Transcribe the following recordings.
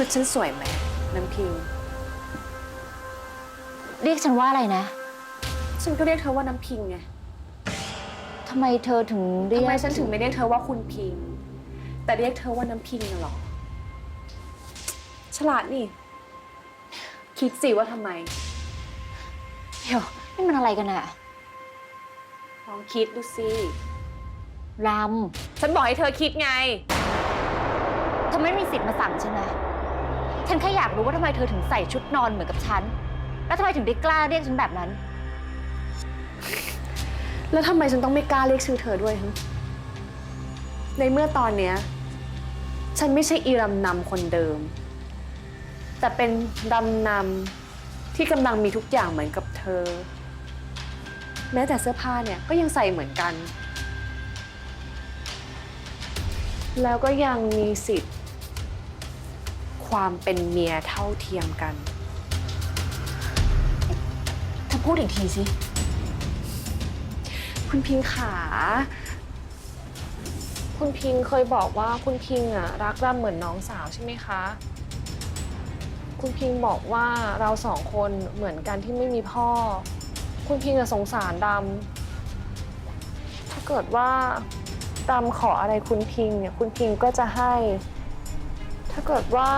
ชุดฉันสวยไหมน้ำพิง เรียกฉันว่าอะไรนะ ฉันก็เรียกเธอว่าน้ำพิงไงทำไมเธอถึงเรียทำกไมฉันถึงไม่เรียกเธอว่าคุณพิง แต่เรียกเธอว่าน้ำพิงน่ะหรอ ฉลาดนี่ คิดสิว่าทำไม เดี๋ยวนี่มันอะไรกันอะลองคิดดูสิรฉันบอกให้เธอคิดไงำเธอไม่มีสิทธิ์มาสั่งฉันนะ ฉันแค่อยากรู้ว่าทำไมเธอถึงใส่ชุดนอนเหมือนกับฉัน แล้วทำไมถึงได้กล้าเรียกฉันแบบนั้น แล้วทำไมฉันต้องไม่กล้าเรียกชื่อเธอด้วยฮะในเมื่อตอนเนี้ย ฉันไม่ใช่อีรำนำคนเดิม แต่เป็นรำนำที่กำลังมีทุกอย่างเหมือนกับเธอ แม้แต่เสื้อผ้าเนี่ยก็ยังใส่เหมือนกัน แล้วก็ยังมีสิทธิ์ ความเป็นเมียเท่าเทียมกันเธอพูดอีกทีสิ คุณพิงขา คุณพิงเคยบอกว่าคุณพิงอะรักรำเหมือนน้องสาวใช่ไหมคะ คุณพิงบอกว่าเราสองคนเหมือนกันที่ไม่มีพ่อ คุณพิงอะสงสารดำ ถ้าเกิดว่าดำขออะไรคุณพิงเนี่ยคุณพิงก็จะให้ ถ้าเกิดว่า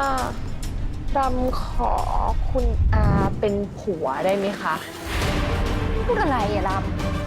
ดำขอคุณอาเป็นผัวได้ไหมคะ พูดอะไรอะรำ